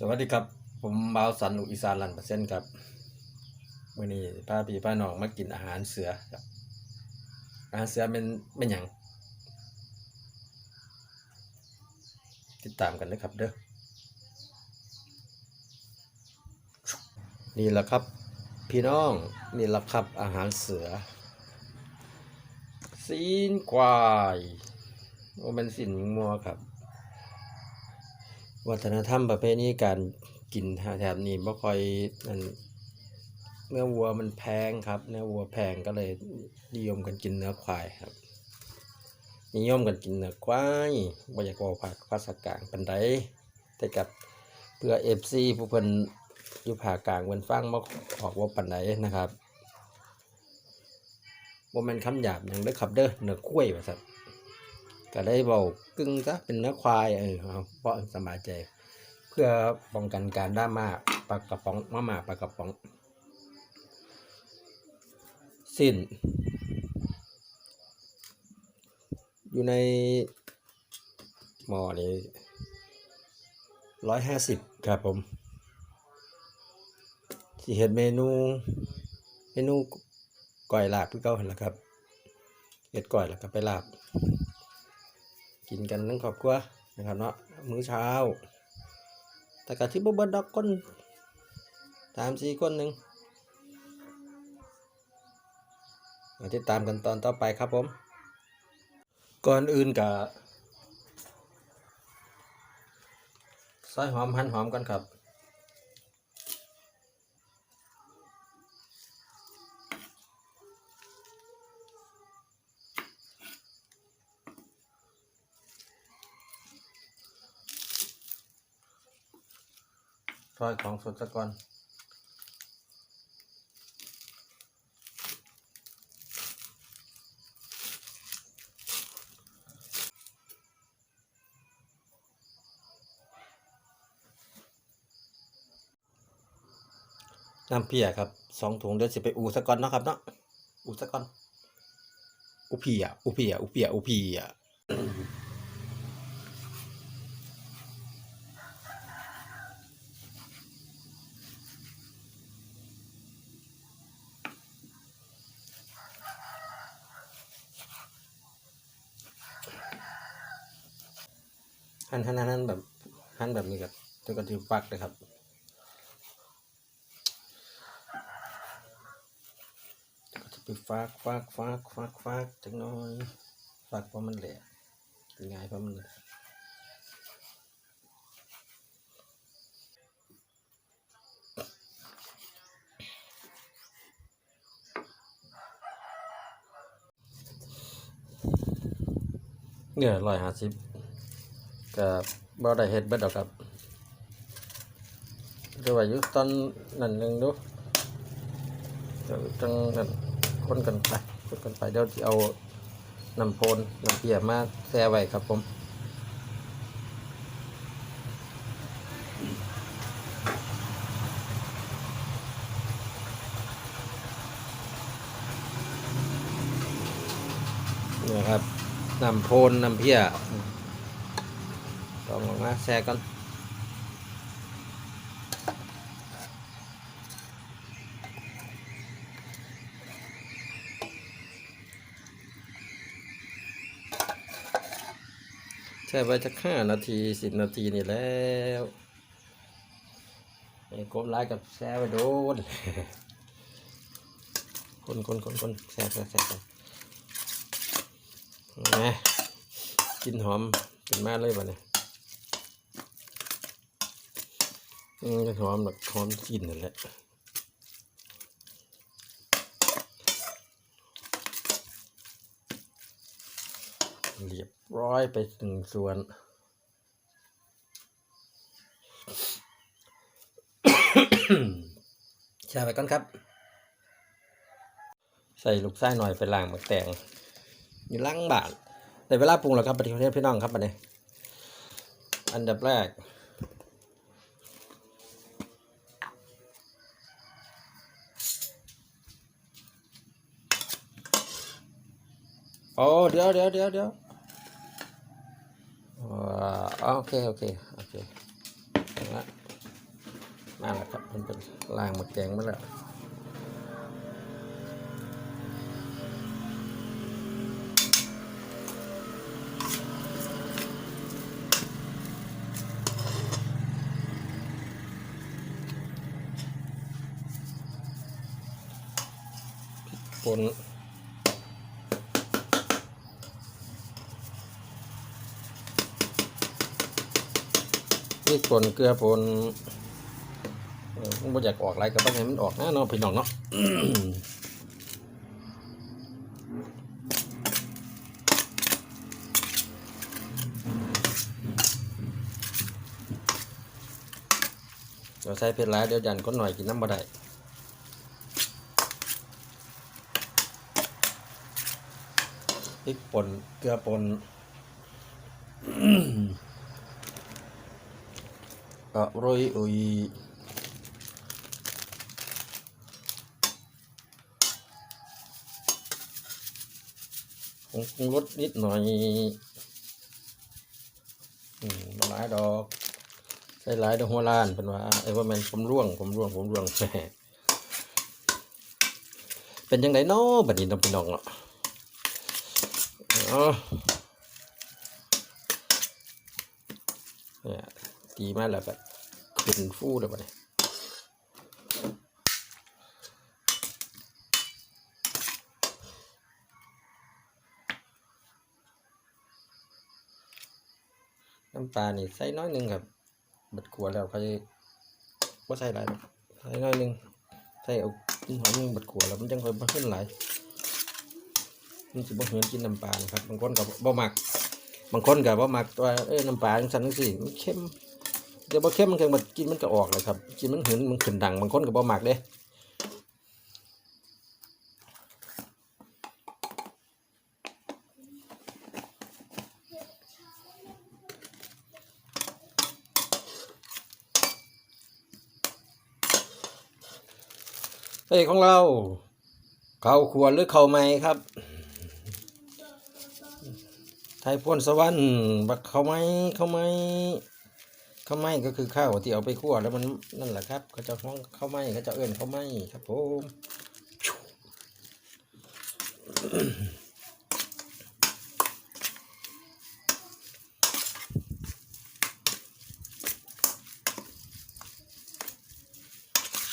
สวัสดีครับ ผมบ่าวสันลูกอีสานลันเปอร์เซ็นต์ครับมื่อนี้พาพี่พาน้องมากินอาหารเสือครับอาหารเสือเป็นเป็นหยังติดตามกันเลยครับเด้อนี่แหละครับ พี่น้องนี่แหละครับอาหารเสือซีนควายโอเป็นสินมัวครับ วัฒนธรรมประเภทนี้การกินแถบนี้ไม่ค่อยนั่นเนื้อวัวมันแพงครับ เนื้อวัวแพงก็เลยนิยมกันกินเนื้อควายครับ นิยมกันกินเนื้อควายบ่อยากบอกภาคภาษากลางปันไดแต่กับเพื่อเอฟซีผู้เพิ่นอยู่ภากลางเพิ่นฟังมาออกว่าปันไดนะครับว่ามันคำหยาบอย่างเด้อครับเด้อเนื้อกล้วยว่าซั่น ก็ได้เบากึ่งซะเป็นเนื้อควายเออเพราะสบายใจ เพื่อป้องกันการด้ามาปลากระป๋องมาม่าปลากระป๋อง สิ้น อยู่ในหม้อนี้ร้อยห้าสิบครับผมสิเห็ดเมนู เมนูก่อยลาบพี่เก้าเห็นแล้วครับเห็ดก่อยแล้วก็ไปลาบ กินกันทั้งครอบครัวนะครับเนาะมื้อเช้า แต่กะที่บ่เบิดดอกคนตามสี่คนหนึ่งมาติดตามกันตอนต่อไปครับผม ก่อนอื่นกะซอยหอมหั่นหอมกันครับ ซอยของสดซะก่อนน้ำเพียครับสองถุงเดี๋ยวสิไปอูซะก่อนเนาะครับเนาะอูซะก่อนอุเพียอุเพียอุเพียอุเพีย หั่นหั่นหั่นแบบหั่นแบบนี้ครับจนกระทั่งฟักเลยครับก็จะไปฟักฟักฟักฟักฟักจังน้อยฟักเพราะมันแหลกง่ายเพราะมันแหลกเนี่ยร้อยห้าสิบ ก็บ่ได้เฮ็ดเบิดดอกครับดูว่าอยู่ตอนนั้นหนึงดูเดี๋ยวจังนั้นคนกันไปคนกันไปเดี๋ยวสิเอาน้ำโพนน้ำเปียมาแช่ไว้ครับผมเนี่ยครับนำโพนนำเพีย còn mà xe con xe ไปสักห้านาทีสิบนาทีนี่แล้วไอ้กดไลค์กับแชร์ไปโดนคนคนคนคนแชร์แชร์แชร์นะกินหอมเป็นมากเลยบ่เนี่ ยอืมหอมแบบหอมกลิ่นนั่นแหละเรียบร้อยไปถึงส่วนช่ไปก่อนครับ ใส่ลูกไส้หน่อยไปล้างมักแตงอยู่ล้างบาทแต่เวลาปรุงแล้วครับประเทศพี่น้องครับอันนี้อันดับแรก โอ้เดี๋ยวเดี๋ยวเดี๋ยวเดี๋ยวอ่าโอเคโอเคโอเคเอาละมาแล้วครับมันเป็นล่างหมดแกงมาแล้วพริกป่น ริกป่นเกลือป่นเออมันบ่อยากออกอะไรก็ต้องให้มันออกนะเนาะพี่น้องเนาะเดี๋ยวใส่เผ็ดร้ายเดี๋ยวยันก็หน่อยกินน้ำบ่ได้พริกป่นเกลือป่น อร่อยอุยผงปรุงรสนิดหน่อยอืมหลายดอกใส่หลายดอกหัวล้านเป็นว่าไอ้ว่ามันผมร่วงผมร่วงผมร่วงแหมเป็นยังไงเนาะบัดนี้น้องพี่น้องเนาะเนี่ยตีมาแล้วก็ ขึ้นฟูแล้วบัดนี้น้ำปลานี่ใส่น้อยหนึงครับบัดขัวแล้วเขาจะบ่ใส่หลายใส่น้อยหนึงใส่เอากินหอมนึงบัดขัวแล้วมันจังค่อยบ่ขึ้นหลายมันสิบ่เหือนกินน้ำปลาครับบางคนก็บ่มัก บางคนก็บ่มักว่าเอ้ยน้ำปลาจังซั่นจังซี่มันเค็ม เดี๋ยวบ่เค็มมันก็มากินมันก็ออกเลยครับกินมันเหินมันขึ้นดังบางคนก็บ่มักเด้เฮ้ของเราเขาขวดหรือเขาไม้ครับ ไทยพ่นสวรรค์บักเขาไม้ข้าไม้ ข้าวไหม้ก็คือข้าวที่เอาไปคั่วแล้วมันนั่นแหละครับเขาจะห้องข้าวไหม้เขาจะเอื้อนข้าวไหม้ครับผม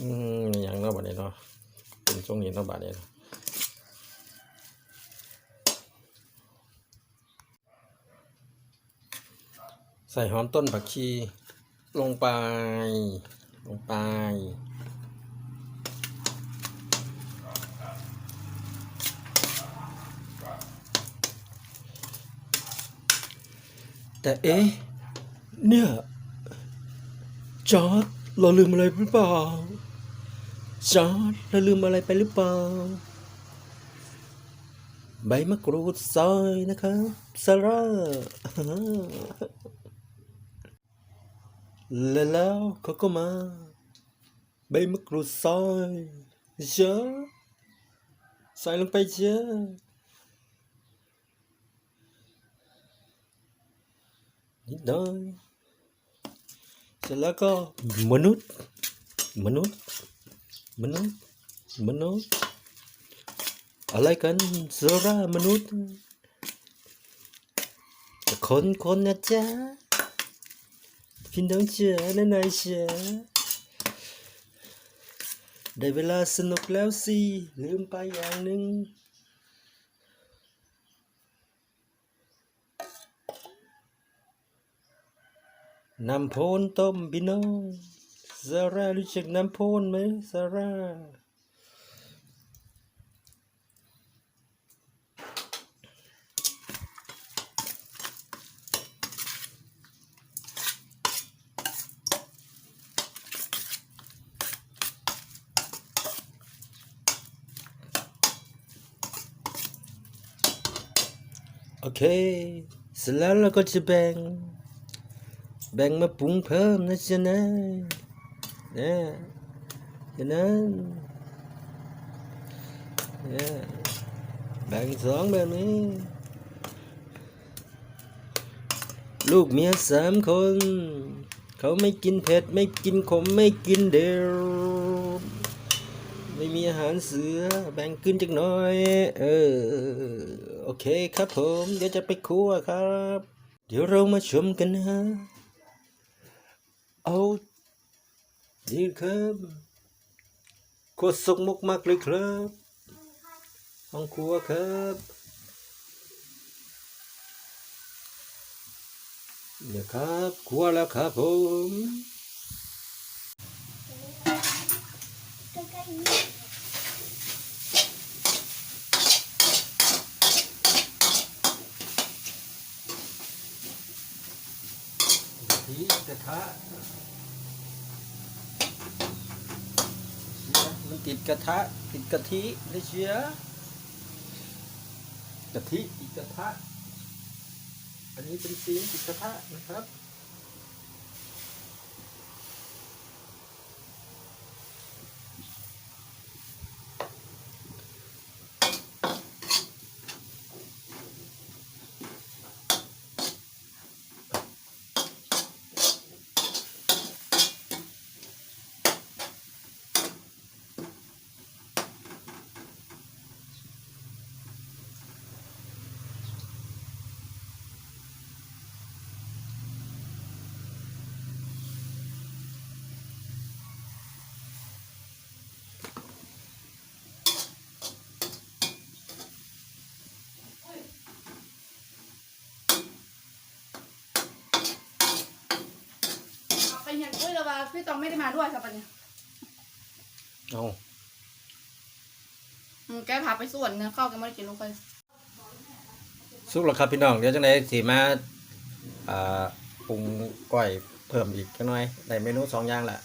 อืมอย่างเนาะบัดนี้เนาะเป็นช่วงนี้เนาะบัดนี้เนาะ ใส่หอมต้นผักชี ลงไป ลงไป แต่เอ๊ะ เนี่ย จอร์ดเราลืมอะไรหรือเปล่า จอร์ดเราลืมอะไรไปหรือเปล่า ใบมะกรูดซอยนะครับซาร่า แล้วเขาก็มา ใบมะกรูดซอยเยอะใส่ลงไปเยอะนิดหน่อยเสร็จแล้วก็มนุษย์ มนุษย์ มนุษย์ มนุษย์ อะไรกันสรามนุษย์คนคนนะจ๊ะ พี่น้องเจ๋อและนายเจ๋อได้เวลาสนุกแล้วสิ ลืมไปอย่างหนึ่งน้ำพนต้มพี่น้องซาร่ารู้จักน้ำพนไหมซาร่า เค เสร็จแล้วเราก็จะแบ่ง แบ่งมาปรุงเพิ่มนะจ๊ะนะนะจ๊ะนั้นนะแบ่งสองแบบนี้ ลูกเมียสามคน เขาไม่กินเผ็ด ไม่กินขม ไม่กินเดวไม่มีอาหารเสือ แบ่งกินจักหน่อย เออ โอเคครับผม เดี๋ยวจะไปครัวครับ เดี๋ยวเรามาชมกันนะ เอานี่ครับครัวสุกมกมากเลยครับห้องครัวครับเดี๋ยวครับครัวแล้วครับผม ทีกระทะมันติดกระทะติดกะทิเลยเชียกะทิติดกระทะ อันนี้เป็นซีนติดกระทะนะครับ เห็นอุ้ยแล้วว่าพี่ตองไม่ได้มาด้วยสัปดาห์นี้เอาอืมแกพาไปส่วนเนื้อข้าวแกไม่ได้กินลงไปสุกแล้วครับพี่น้องเดี๋ยวจังไดสีมาอ่าปรุงก้อยเพิ่มอีกจังหน่อยได้เมนูสองอย่างละ